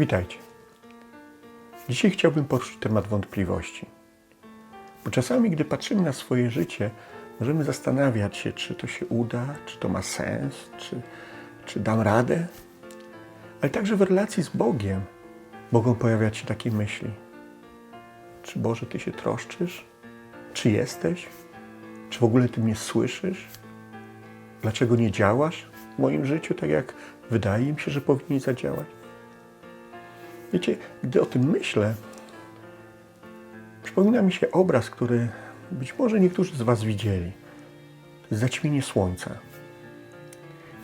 Witajcie. Dzisiaj chciałbym poruszyć temat wątpliwości. Bo czasami, gdy patrzymy na swoje życie, możemy zastanawiać się, czy to się uda, czy to ma sens, czy, czy dam radę. Ale także w relacji z Bogiem mogą pojawiać się takie myśli. Czy Boże, Ty się troszczysz? Czy jesteś? Czy w ogóle Ty mnie słyszysz? Dlaczego nie działasz w moim życiu tak, jak wydaje mi się, że powinien zadziałać? Wiecie, gdy o tym myślę, przypomina mi się obraz, który być może niektórzy z Was widzieli. Zaćmienie słońca.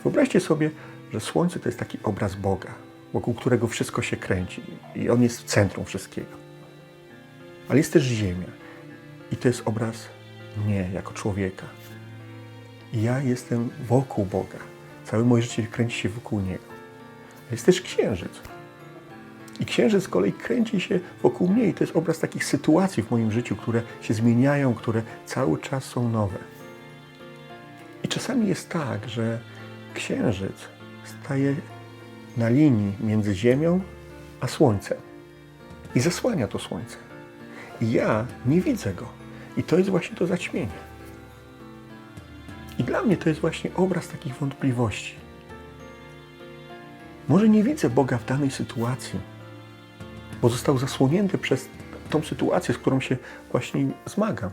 Wyobraźcie sobie, że słońce to jest taki obraz Boga, wokół którego wszystko się kręci i On jest w centrum wszystkiego. Ale jest też Ziemia i to jest obraz mnie jako człowieka. I ja jestem wokół Boga. Całe moje życie kręci się wokół Niego. Jest też księżyc. I księżyc z kolei kręci się wokół mnie i to jest obraz takich sytuacji w moim życiu, które się zmieniają, które cały czas są nowe. I czasami jest tak, że księżyc staje na linii między Ziemią a Słońcem i zasłania to Słońce. I ja nie widzę go. I to jest właśnie to zaćmienie. I dla mnie to jest właśnie obraz takich wątpliwości. Może nie widzę Boga w danej sytuacji, bo został zasłonięty przez tą sytuację, z którą się właśnie zmagam.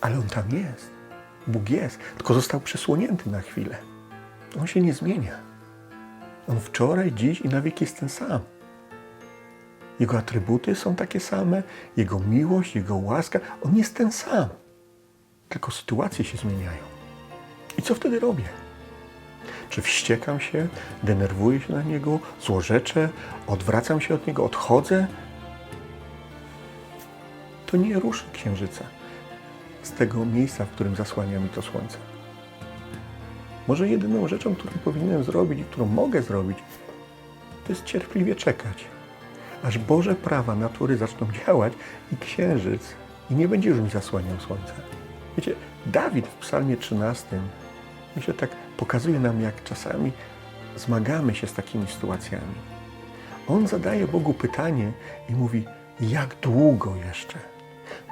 Ale On tam jest. Bóg jest, tylko został przysłonięty na chwilę. On się nie zmienia. On wczoraj, dziś i na wieki jest ten sam. Jego atrybuty są takie same, Jego miłość, Jego łaska. On jest ten sam. Tylko sytuacje się zmieniają. I co wtedy robię? Czy wściekam się, denerwuję się na Niego, złorzeczę, odwracam się od Niego, odchodzę? To nie ruszy księżyca z tego miejsca, w którym zasłania mi to słońce. Może jedyną rzeczą, którą powinienem zrobić i którą mogę zrobić, to jest cierpliwie czekać, aż Boże prawa natury zaczną działać i księżyc i nie będzie już mi zasłaniał słońca. Wiecie, Dawid w psalmie 13 myślę tak pokazuje nam, jak czasami zmagamy się z takimi sytuacjami. On zadaje Bogu pytanie i mówi, jak długo jeszcze?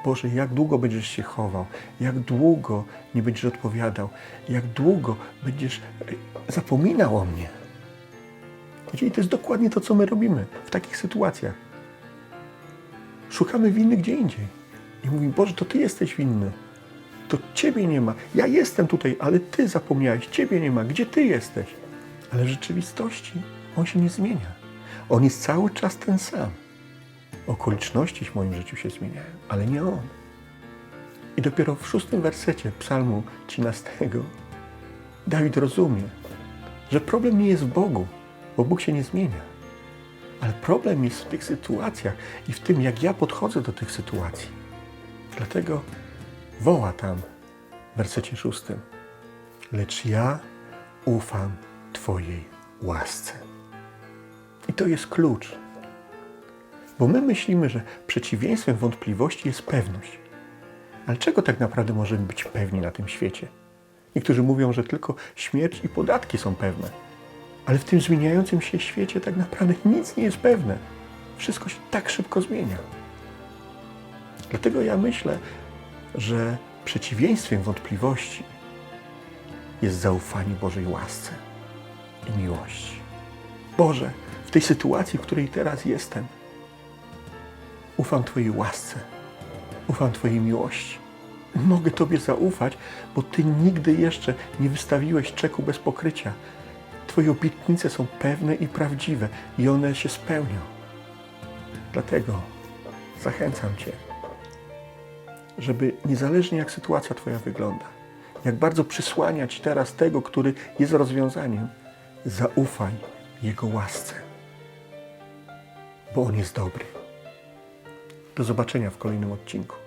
Boże, jak długo będziesz się chował? Jak długo nie będziesz odpowiadał? Jak długo będziesz e, zapominał o mnie? Wiecie, to jest dokładnie to, co my robimy w takich sytuacjach. Szukamy winy gdzie indziej. I mówi, Boże, to Ty jesteś winny. To Ciebie nie ma. Ja jestem tutaj, ale Ty zapomniałeś. Ciebie nie ma. Gdzie Ty jesteś? Ale w rzeczywistości On się nie zmienia. On jest cały czas ten sam. Okoliczności w moim życiu się zmieniają, ale nie On. I dopiero w szóstym wersecie psalmu 13 Dawid rozumie, że problem nie jest w Bogu, bo Bóg się nie zmienia. Ale problem jest w tych sytuacjach i w tym, jak ja podchodzę do tych sytuacji. Dlatego woła tam w wersecie szóstym. Lecz ja ufam Twojej łasce. I to jest klucz. Bo my myślimy, że przeciwieństwem wątpliwości jest pewność. Ale czego tak naprawdę możemy być pewni na tym świecie? Niektórzy mówią, że tylko śmierć i podatki są pewne. Ale w tym zmieniającym się świecie tak naprawdę nic nie jest pewne. Wszystko się tak szybko zmienia. Dlatego ja myślę, że przeciwieństwem wątpliwości jest zaufanie Bożej łasce i miłości. Boże, w tej sytuacji, w której teraz jestem, ufam Twojej łasce, ufam Twojej miłości. Mogę Tobie zaufać, bo Ty nigdy jeszcze nie wystawiłeś czeku bez pokrycia. Twoje obietnice są pewne i prawdziwe i one się spełnią. Dlatego zachęcam Cię, żeby niezależnie jak sytuacja Twoja wygląda, jak bardzo przysłania Ci teraz tego, który jest rozwiązaniem, zaufaj Jego łasce, bo On jest dobry. Do zobaczenia w kolejnym odcinku.